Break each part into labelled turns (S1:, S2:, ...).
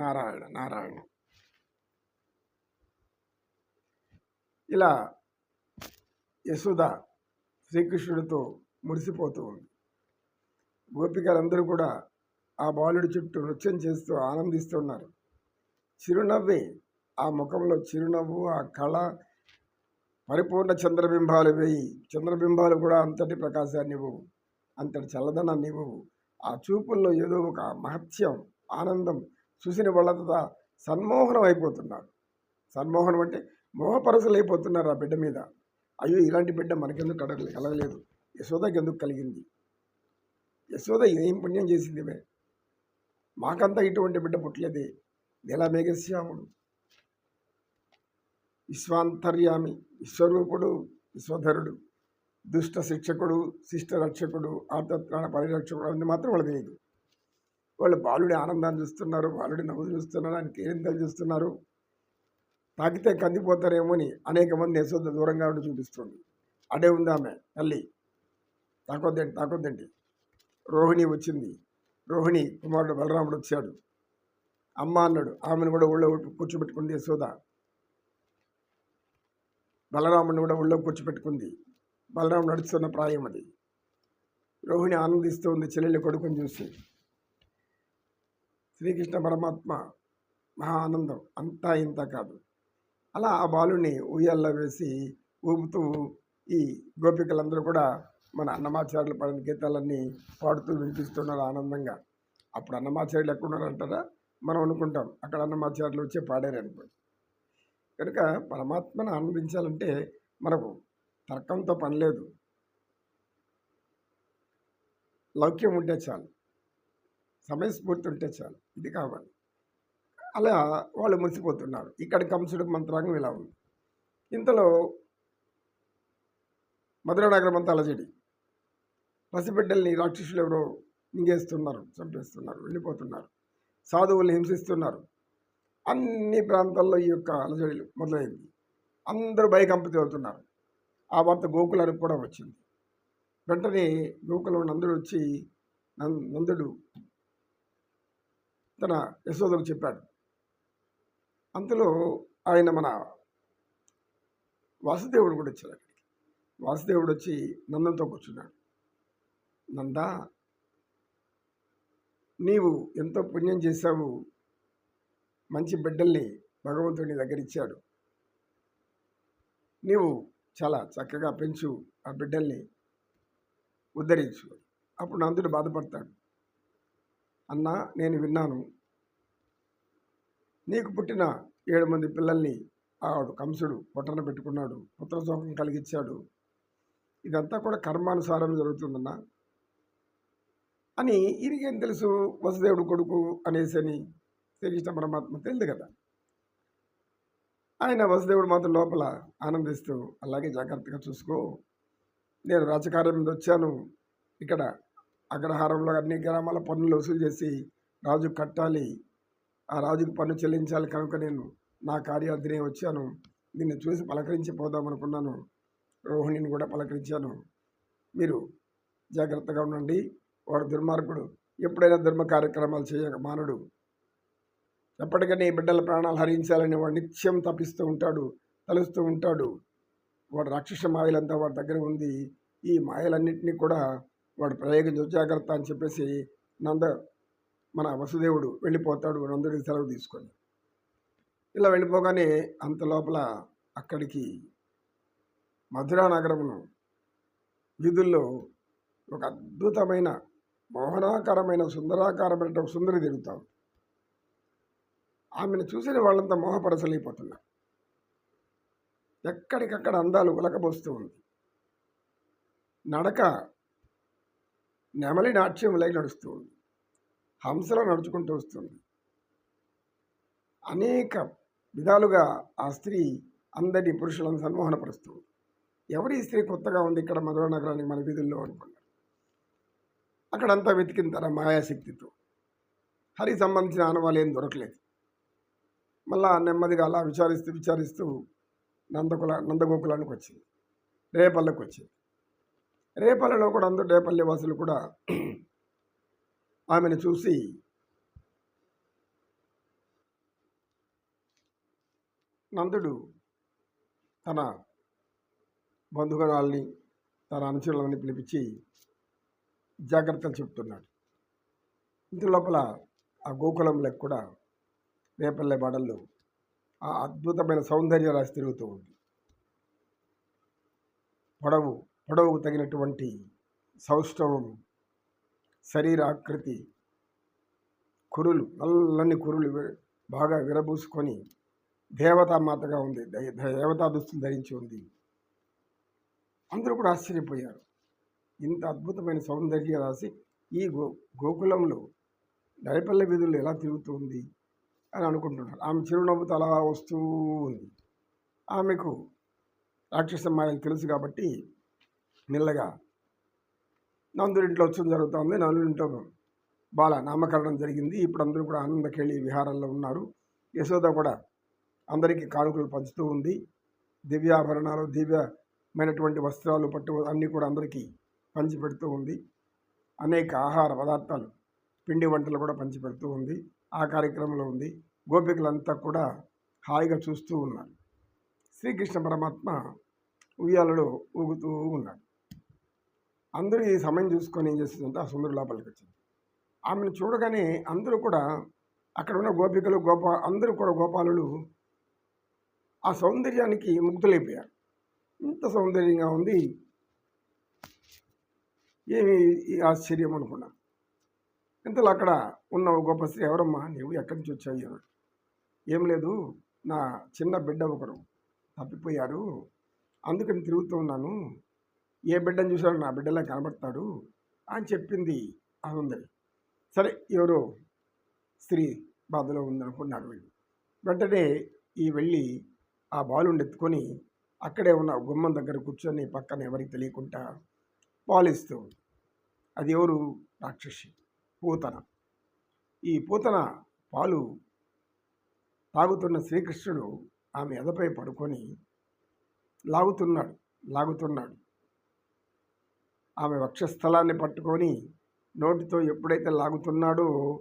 S1: నారాయణ నారాయణ. ఇలా యశోద శ్రీకృష్ణుడితో మురిసిపోతూ ఉంది. గోపికలందరూ కూడా ఆ బాలుడి చుట్టూ నృత్యం చేస్తూ ఆనందిస్తున్నారు చిరునవ్వే ఆ ముఖంలో చిరునవ్వు ఆ కళ పరిపూర్ణ చంద్రబింబాలు వేయి. చంద్రబింబాలు కూడా అంతటి ప్రకాశాన్ని ఇవ్వవు అంతటి చల్లదనాన్ని ఇవ్వవు ఆ చూపుల్లో ఏదో ఒక మహత్యం ఆనందం చూసిన వాళ్ళంతా సన్మోహనం అయిపోతున్నారు. సన్మోహనం అంటే మోహపరసలు అయిపోతున్నారు ఆ బిడ్డ మీద. అయ్యో ఇలాంటి బిడ్డ మనకెందుకు కడగలే కలగలేదు. యశోదకి ఎందుకు కలిగింది? యశోద ఏం పుణ్యం చేసింది మాకంతా ఇటువంటి బిడ్డ పుట్టలేదే. నీలా మేఘశ్యాముడు. విశ్వాంతర్యామి విశ్వరూపుడు విశ్వధరుడు దుష్ట శిక్షకుడు శిష్ట రక్షకుడు ఆర్థత్రాణ పరిరక్షకుడు అన్ని మాత్రం వాళ్ళు తెలియదు వాళ్ళు బాలుడి ఆనందాన్ని చూస్తున్నారు బాలుడి నవ్వు చూస్తున్నారు ఆయన కేరింతలు చూస్తున్నారు. తాకితే కందిపోతారేమో అని అనేక మంది యశోద దూరంగా ఉండి చూపిస్తుంది. అడే ఉంది ఆమె తల్లి. తాకొద్దండి తాకొద్దండి. రోహిణి వచ్చింది. రోహిణి కుమారుడు బలరాముడు వచ్చాడు. అమ్మ అన్నాడు ఆమెను కూడా ఊళ్ళో కూర్చోబెట్టుకుంది యశోద. బలరాముడిని కూడా ఊళ్ళో కూర్చోబెట్టుకుంది. బలరాముడు నడుస్తున్న ప్రాయం అది. రోహిణి ఆనందిస్తూ ఉంది చెల్లెళ్ళ కొడుకుని చూసి. శ్రీకృష్ణ పరమాత్మ మహా ఆనందం అంతా ఇంత కాదు. అలా ఆ బాలుని ఉయ్యాల్లో వేసి ఊపుతూ ఈ గోపికలందరూ కూడా మన అన్నమాచార్యులు పడిన గీతాలన్నీ పాడుతూ వినిపిస్తున్నారు ఆనందంగా. అప్పుడు అన్నమాచార్యులు ఎక్కడున్నారు అంటారా మనం అనుకుంటాం. అక్కడ అన్నమాచార్యులు వచ్చి పాడారు అనుకోండి. కనుక పరమాత్మను ఆనందించాలంటే మనకు తర్కంతో పని లేదు. లౌక్యం ఉంటే చాలు. సమయస్ఫూర్తి ఉంటే చాలు. ఇది కావాలి. అలా వాళ్ళు మురిసిపోతున్నారు. ఇక్కడ కంసుడు మంత్రాంగం ఇలా ఉంది. ఇంతలో మధురానగరం అంతా అలజడి. పసిబిడ్డల్ని రాక్షసులు ఎవరో మింగేస్తున్నారు చంపేస్తున్నారు వెళ్ళిపోతున్నారు. సాధువులు హింసిస్తున్నారు. అన్ని ప్రాంతాల్లో ఈ యొక్క అలజడిలు మొదలైంది. అందరూ భయకంపతి అవుతున్నారు. ఆ వార్త గోకులానికి కూడా వచ్చింది. వెంటనే గోకులం నందుడు వచ్చి నందుడు తన యశోదకు చెప్పాడు. అంతలో ఆయన మన వాసుదేవుడు కూడా వచ్చాడు అక్కడికి. వాసుదేవుడు వచ్చి నందంతో కూర్చున్నాడు. నంద నీవు ఎంతో పుణ్యం చేశావు? మంచి బిడ్డల్ని భగవంతుడి దగ్గర ఇచ్చాడు. నీవు చాలా చక్కగా పెంచు ఆ బిడ్డల్ని ఉద్ధరించు అప్పుడు నందుడు బాధపడతాడు. అన్నా నేను విన్నాను. నీకు పుట్టిన ఏడు మంది పిల్లల్ని ఆడు కంసుడు పొట్టన పెట్టుకున్నాడు పుత్రశోకం కలిగించాడు ఇదంతా కూడా కర్మానుసారం జరుగుతుందన్నా. అని ఇరిగేం తెలుసు? వసుదేవుడు కొడుకు అనేసి అని శ్రీకృష్ణ పరమాత్మ తెలియదు కదా. ఆయన వసుదేవుడు మాత్రం లోపల ఆనందిస్తూ అలాగే జాగ్రత్తగా చూసుకో. నేను రాజకార్యం మీద వచ్చాను. ఇక్కడ అగ్రహారంలో అన్ని గ్రామాల పన్నులు వసూలు చేసి రాజు కట్టాలి. ఆ రాజుకు పన్ను చెల్లించాలి కనుక నేను నా కార్యార్థినే వచ్చాను. దీన్ని చూసి పలకరించి పోదాం అనుకున్నాను. రోహిణిని కూడా పలకరించాను. మీరు జాగ్రత్తగా ఉండండి. వాడు దుర్మార్గుడు. ఎప్పుడైనా ధర్మ కార్యక్రమాలు చేయక మానడు. ఎప్పటికైనా ఈ బిడ్డల ప్రాణాలు హరించాలని వాడు నిత్యం తప్పిస్తూ ఉంటాడు తలుస్తూ ఉంటాడు. వాడు రాక్షస మాయలంతా వాడి దగ్గర ఉంది. ఈ మాయలన్నింటినీ కూడా వాడు ప్రయోగించు జాగ్రత్త అని చెప్పేసి నంద మన వసుదేవుడు వెళ్ళిపోతాడు నందుడికి సెలవు తీసుకొని. ఇలా వెళ్ళిపోగానే అంత లోపల అక్కడికి మధురా నగరమును వీధుల్లో ఒక అద్భుతమైన మోహనాకరమైన సుందరాకారమైన ఒక సుందరి తిరుగుతాం. ఆమెను చూసిన వాళ్ళంతా మోహపరచలేకపోతున్నారు. ఎక్కడికక్కడ అందాలు ఉలకబోస్తూ ఉంది. నడక నెమలి నాట్యంలై నడుస్తూ ఉంది హంసలో నడుచుకుంటూ వస్తుంది. అనేక విధాలుగా ఆ స్త్రీ అందరి పురుషులను సన్మోహనపరుస్తుంది. ఎవరి స్త్రీ కొత్తగా ఉంది ఇక్కడ మధుర నగరానికి మన వీధుల్లో అనుకున్నారు. అక్కడంతా వెతికిన తన మాయాశక్తితో. హరి సంబంధించిన ఆనవాళ్ళు ఏం దొరకలేదు. మళ్ళా నెమ్మదిగా అలా విచారిస్తూ విచారిస్తూ నందకుల నందగోకులానికి వచ్చింది. రేపల్లకి వచ్చింది. రేపల్లెలో కూడా అందరూ రేపల్లె వాసులు కూడా ఆమెను చూసి నందుడు తన బంధుగణాలని తన అనుచరులని పిలిపించి జాగ్రత్తలు చెప్తున్నాడు. ఇంటి లోపల ఆ గోకులంలో కూడా రేపల్లె బాడల్లో ఆ అద్భుతమైన సౌందర్య రాశి తిరుగుతూ ఉంది. పొడవు పొడవుకు తగినటువంటి సౌష్ఠవం శరీరాకృతి కురులు నల్లని కురులు బాగా విరబూసుకొని దేవతామాతగా ఉంది దేవతా దుస్తులు ధరించి ఉంది. అందరూ కూడా ఆశ్చర్యపోయారు. ఇంత అద్భుతమైన సౌందర్య రాశి ఈ గో గోకులంలో నైపల్లె వీధుల్లో ఎలా తిరుగుతుంది అని అనుకుంటున్నారు. ఆమె చిరునవ్వుతో అలా వస్తూ ఉంది. ఆమెకు రాక్షస మాయలు తెలుసు కాబట్టి మెల్లగా నందుడింట్లో వచ్చడం జరుగుతుంది. నందుడింట్లో బాల నామకరణం జరిగింది. ఇప్పుడు అందరూ కూడా ఆనందకేళి విహారంలో ఉన్నారు. యశోద కూడా అందరికీ కానుకలు పంచుతూ ఉంది. దివ్యాభరణాలు దివ్యమైనటువంటి వస్త్రాలు పట్టు అన్నీ కూడా అందరికీ పంచిపెడుతూ ఉంది. అనేక ఆహార పదార్థాలు పిండి వంటలు కూడా పంచి పెడుతూ ఉంది. ఆ కార్యక్రమంలో ఉంది. గోపికలంతా కూడా హాయిగా చూస్తూ ఉన్నారు. శ్రీకృష్ణ పరమాత్మ ఉయ్యాలలో ఊగుతూ ఉన్నాడు అందరూ ఈ సమయం చూసుకొని ఏం చేస్తుందంటే ఆ సుందరు లోపలికి వచ్చింది. ఆమెను చూడగానే అందరూ కూడా అక్కడ ఉన్న గోపికలు గోపా అందరూ కూడా గోపాలులు ఆ సౌందర్యానికి ముగ్ధులైపోయారు. ఇంత సౌందర్యంగా ఉంది. ఏమి ఈ ఆశ్చర్యం అనుకున్నా. ఇంతలో అక్కడ ఉన్న ఓ గొప్ప స్త్రీ ఎవరమ్మా నువ్వు ఎక్కడి నుంచి వచ్చావు? అన్నాడు ఏం లేదు నా చిన్న బిడ్డ ఒకరు తప్పిపోయారు అందుకని తిరుగుతూ ఉన్నాను. ఏ బిడ్డను చూసాడు నా బిడ్డలా కనబడతాడు అని చెప్పింది ఆ సరే ఎవరో స్త్రీ బాధలో ఉందనుకున్నాడు వీళ్ళు. వెంటనే ఈ వెళ్ళి ఆ బాలుని ఎత్తుకొని అక్కడే ఉన్న గుమ్మం దగ్గర కూర్చొని పక్కన ఎవరికి తెలియకుండా పాలిస్తూ అది ఎవరు? రాక్షసి పూతన. ఈ పూతన పాలు తాగుతున్న శ్రీకృష్ణుడు ఆమె ఎదపై పడుకొని లాగుతున్నాడు లాగుతున్నాడు. ఆమె వక్షస్థలాన్ని పట్టుకొని నోటితో ఎప్పుడైతే లాగుతున్నాడో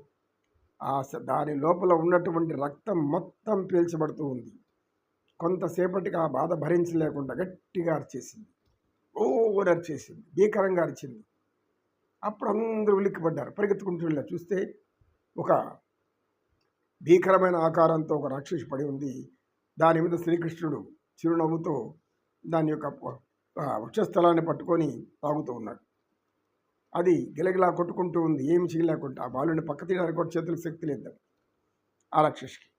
S1: ఆ దాని లోపల ఉన్నటువంటి రక్తం మొత్తం పీల్చబడుతూ ఉంది. కొంతసేపటికి ఆ బాధ భరించలేకుండా గట్టిగా అరిచేసింది. ఓవర్ అరిచేసింది. భీకరంగా అరిచింది. అప్పుడు అందరూ ఉలిక్కిపడ్డారు. పరిగెత్తుకుంటూ వెళ్ళారు చూస్తే ఒక భీకరమైన ఆకారంతో ఒక రాక్షసి పడి ఉంది. దాని మీద శ్రీకృష్ణుడు చిరునవ్వుతో దాని యొక్క వృక్షస్థలాన్ని పట్టుకొని తాగుతూ ఉన్నాడు. అది గిలగిలా కొట్టుకుంటూ ఉంది. ఏమి చేయలేకుండా ఆ బాలుని పక్క తీయడానికి కూడా చేతులకు శక్తి లేదు ఆ రాక్షసికి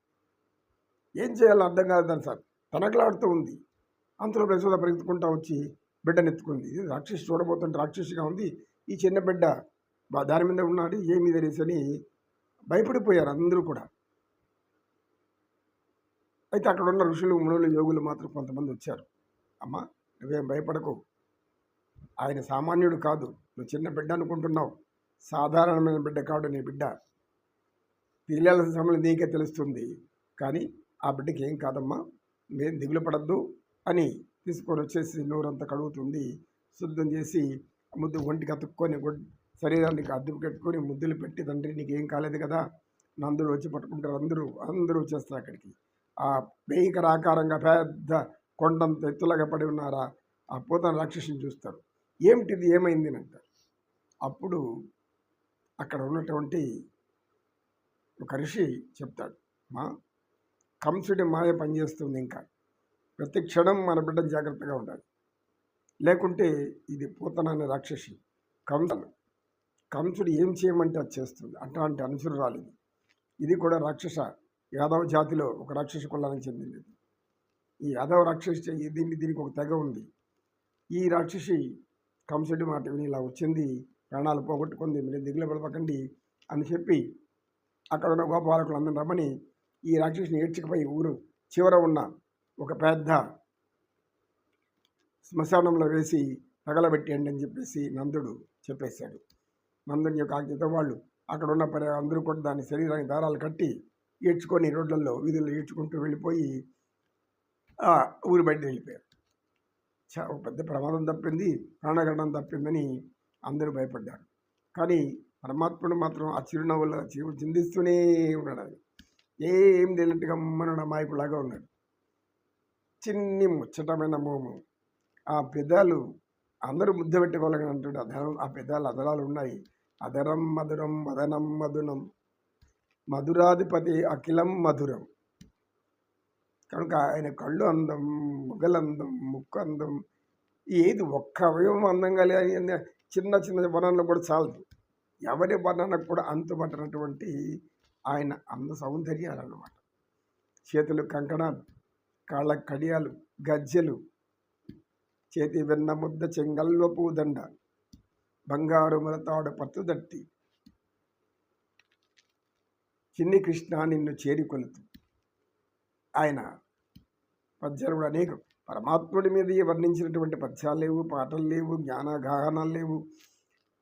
S1: ఏం చేయాలో అర్థం కాదు దాని సార్. తనకలాడుతూ ఉంది. అంతలో ప్రసూద పరిగెత్తుకుంటా వచ్చి బిడ్డను ఎత్తుకుంది ఇది రాక్షసి చూడబోతుంటే రాక్షసిగా ఉంది. ఈ చిన్న బిడ్డ బా- దాని మీద ఉన్నాడు. ఏమీ తెలియసని అని భయపడిపోయారు అందరూ కూడా. అయితే అక్కడ ఉన్న ఋషులు మునులు యోగులు మాత్రం కొంతమంది వచ్చారు. అమ్మ నువ్వేం భయపడకు. ఆయన సామాన్యుడు కాదు. నువ్వు చిన్న బిడ్డ అనుకుంటున్నావు. సాధారణమైన బిడ్డ కాడు నీ బిడ్డ. పిల్లల సమయం నీకే తెలుస్తుంది. కానీ ఆ బిడ్డకి ఏం కాదమ్మా? నేను దిగులు పడద్దు అని తీసుకొని వచ్చేసి నోరంతా కడుగుతుంది. శుద్ధం చేసి ముద్దు ఒంటికి అతుక్కొని శరీరానికి అద్దెకు పెట్టుకొని ముద్దులు పెట్టి తండ్రి నీకు ఏం కాలేదు కదా? నందులు వచ్చి పట్టుకుంటారు అందరూ. అందరూ వచ్చేస్తారు అక్కడికి. ఆ భయంకర ఆకారంగా పెద్ద కొండంత ఎత్తులాగా పడి ఉన్నారా? ఆ పూతన రాక్షసిని చూస్తారు ఏమిటిది? ఏమైంది అని అంటారు అప్పుడు అక్కడ ఉన్నటువంటి ఒక ఋషి చెప్తాడు. మా కంసుడి మాయ పనిచేస్తుంది ఇంకా. ప్రతి క్షణం మన బిడ్డ జాగ్రత్తగా ఉండాలి. లేకుంటే ఇది పూతన అనే రాక్షసి. కంసను కంసుడు ఏం చేయమంటే అది చేస్తుంది. అట్లాంటి అనుసరురాలు ఇది. ఇది కూడా రాక్షస యాదవ జాతిలో ఒక రాక్షస కులానికి చెందింది ఈ యాదవ రాక్షసి దీన్ని దీనికి ఒక తెగ ఉంది. ఈ రాక్షసి కంసుడి మాట విని ఇలా వచ్చింది ప్రాణాలు పోగొట్టుకుంది మీరు దిగులు పడపకండి అని చెప్పి అక్కడ ఉన్న గోపాలకులు అందరం రమ్మని ఈ రాక్షసిని ఏడ్చికపోయి ఊరు చివర ఉన్న ఒక పెద్ద శ్మశానంలో వేసి తగలబెట్టేయండి అని చెప్పేసి నందుడు చెప్పేశాడు. నందుని యొక్క ఆజ్ఞతో వాళ్ళు అక్కడ ఉన్న పరి అందరూ కూడా దాని శరీరానికి దారాలు కట్టి ఈడ్చుకొని రోడ్లలో వీధుల్లో ఈడ్చుకుంటూ వెళ్ళిపోయి ఊరు బయట వెళ్ళిపోయారు. చా పెద్ద ప్రమాదం తప్పింది ప్రాణగణం తప్పిందని అందరూ భయపడ్డారు. కానీ పరమాత్ముడు మాత్రం ఆ చిరునవ్వుల చిరు చిందిస్తూనే ఉన్నాడు ఆయన. ఏం లేనట్టుగా మన మాయకులాగా ఉన్నాడు. చిన్ని ముచ్చటమైన మోము. ఆ పెదాలు అందరూ ముద్ద పెట్టుకోవాలని అంటాడు అధరం ఆ పెదాలు అదరాలు ఉన్నాయి. అదరం మధురం మదనం మధునం. మధురాధిపతి అఖిలం మధురం. కనుక ఆయన కళ్ళు అందం మొగలందం ముక్కు అందం ఏది ఒక్క అవయవం అందంగా లేదు చిన్న చిన్న వర్ణనలు కూడా చాలదు. ఎవరి వర్ణనకు కూడా అంతుపట్టినటువంటి ఆయన అంద సౌందర్యాలు అన్నమాట చేతులు కంకణాలు కాళ్ళ కడియాలు గజ్జెలు చేతి వెన్న ముద్ద చెంగల్వ పూదండ బంగారు ములతాడు పత్తుదట్టి చిన్ని కృష్ణ నిన్ను చేరికొలుతు ఆయన పద్యాలు కూడా అనేకం. పరమాత్ముడి మీద వర్ణించినటువంటి పద్యాలు లేవు పాటలు లేవు జ్ఞానగాహనాలు లేవు.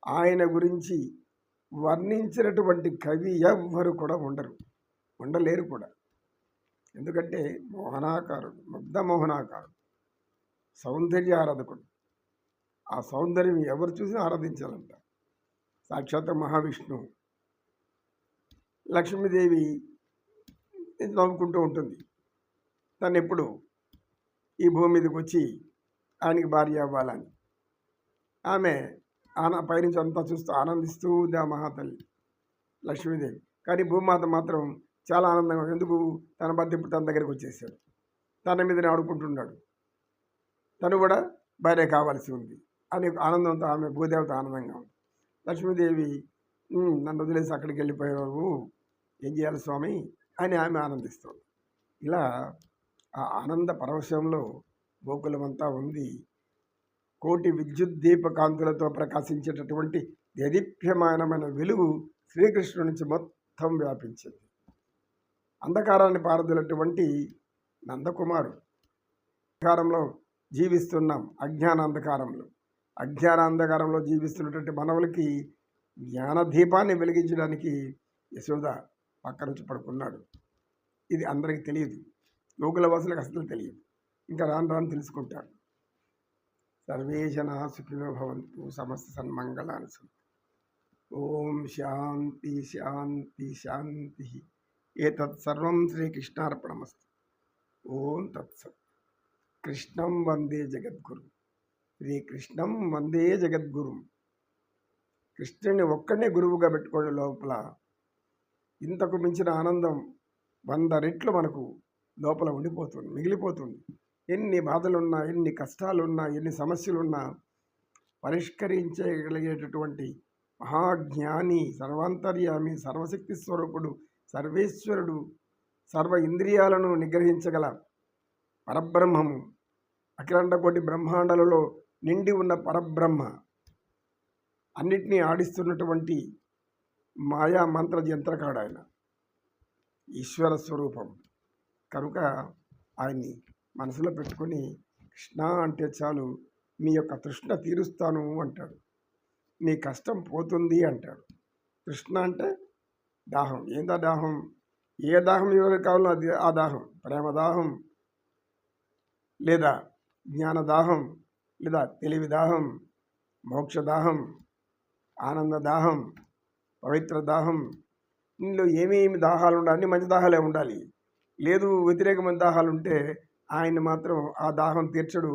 S1: ఆయన గురించి వర్ణించినటువంటి కవి ఎవ్వరు కూడా ఉండరు. ఉండలేరు కూడా. ఎందుకంటే మోహనాకారుడు ముగ్ధ మోహనాకారుడు సౌందర్య ఆరాధకుడు. ఆ సౌందర్యం ఎవరు చూసి ఆరాధించాలంట. సాక్షాత్ మహావిష్ణువు. లక్ష్మీదేవి నవ్వుకుంటూ ఉంటుంది. తను ఎప్పుడు ఈ భూమి మీదకి వచ్చి ఆయనకి భార్య అవ్వాలని. ఆమె ఆన పైనుంచి అంతా చూస్తూ ఆనందిస్తూ ఉంది ఆ మహాతల్లి లక్ష్మీదేవి. కానీ భూమాత మాత్రం చాలా ఆనందంగా ఎందుకు? తన భర్త ఇప్పుడు తన దగ్గరికి వచ్చేసాడు. తన మీదనే ఆడుకుంటున్నాడు. తను కూడా భార్య కావాల్సి ఉంది అని ఆనందంతో ఆమె భూదేవత ఆనందంగా ఉంది. లక్ష్మీదేవి నన్ను వదిలేసి అక్కడికి వెళ్ళిపోయావు. ఏం చేయాలి స్వామి? అని ఆమె ఆనందిస్తుంది. ఇలా ఆ ఆనంద పరవశంలో గోకులమంతా ఉంది కోటి విద్యుత్ దీపకాంతులతో ప్రకాశించేటటువంటి దేదీప్యమానమైన వెలుగు శ్రీకృష్ణుడి నుంచి మొత్తం వ్యాపించింది. అంధకారాన్ని పారదులటువంటి నందకుమారు అంధకారంలో జీవిస్తున్నాం అజ్ఞాన అంధకారంలో అజ్ఞాన అంధకారంలో జీవిస్తున్నటువంటి మనవులకి జ్ఞానదీపాన్ని వెలిగించడానికి యశోద పక్క నుంచి పడుకున్నాడు. ఇది అందరికీ తెలియదు. లోకల వాసులకు అసలు తెలియదు. ఇంకా రాను రాను తెలుసుకుంటారు. సర్వేశన సుఖినో భవంతు సమస్త సన్మంగళాన్ని ఓం శాంతి శాంతి శాంతి. ఏతత్ సర్వం శ్రీకృష్ణార్పణమస్తు. ఓం తత్సత్ కృష్ణం వందే జగద్గురు. శ్రీకృష్ణం వందే జగద్గురు. కృష్ణుని ఒక్కడే గురువుగా పెట్టుకోవడం లోపల ఇంతకు మించిన ఆనందం వంద రెట్లు మనకు లోపల ఉండిపోతుంది మిగిలిపోతుంది. ఎన్ని బాధలున్నా ఎన్ని కష్టాలున్నా ఎన్ని సమస్యలున్నా పరిష్కరించగలిగేటటువంటి మహాజ్ఞాని సర్వాంతర్యామి సర్వశక్తి స్వరూపుడు సర్వేశ్వరుడు సర్వ ఇంద్రియాలను నిగ్రహించగల పరబ్రహ్మము. అఖిలాండ కోటి నిండి ఉన్న పరబ్రహ్మ. అన్నిటినీ ఆడిస్తున్నటువంటి మాయా మంత్ర యంత్రకాడు ఆయన. ఈశ్వర స్వరూపం. కనుక ఆయన్ని మనసులో పెట్టుకొని కృష్ణ అంటే చాలు మీ యొక్క తృష్ణ తీరుస్తాను అంటాడు. మీ కష్టం పోతుంది అంటాడు. కృష్ణ అంటే దాహం. ఏందా దాహం? ఏ దాహం ఎవరికి కావాలో అది ఆ దాహం. ప్రేమ దాహం లేదా జ్ఞాన దాహం లేదా తెలివి దాహం మోక్ష దాహం ఆనంద దాహం పవిత్ర దాహం. ఇందులో ఏమేమి దాహాలు ఉండాలి? మంచి దాహాలే ఉండాలి. లేదు వ్యతిరేకమైన దాహాలు ఉంటే ఆయన మాత్రం ఆ దాహం తీర్చడు.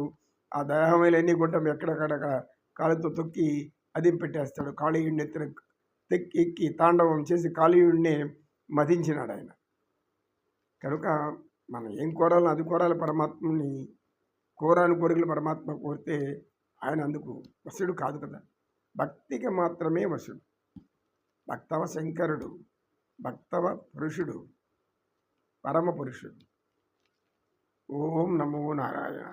S1: ఆ దాహమైలన్నీ గుంటం ఎక్కడక్కడ కాలుతో తొక్కి అదిం పెట్టేస్తాడు. కాళీయుడిని ఎత్తిన తెక్కి ఎక్కి తాండవం చేసి కాళీయుడిని మదించినాడు ఆయన కనుక మనం ఏం కోరాలో అది కోరాలి పరమాత్మని కోరాని కోరికలు పరమాత్మ కోరితే ఆయన అందుకు వసుడు కాదు కదా. భక్తికి మాత్రమే వసుడు భక్తవ శంకరుడు భక్తవ పురుషుడు పరమ పురుషుడు ఓం నమో నారాయణ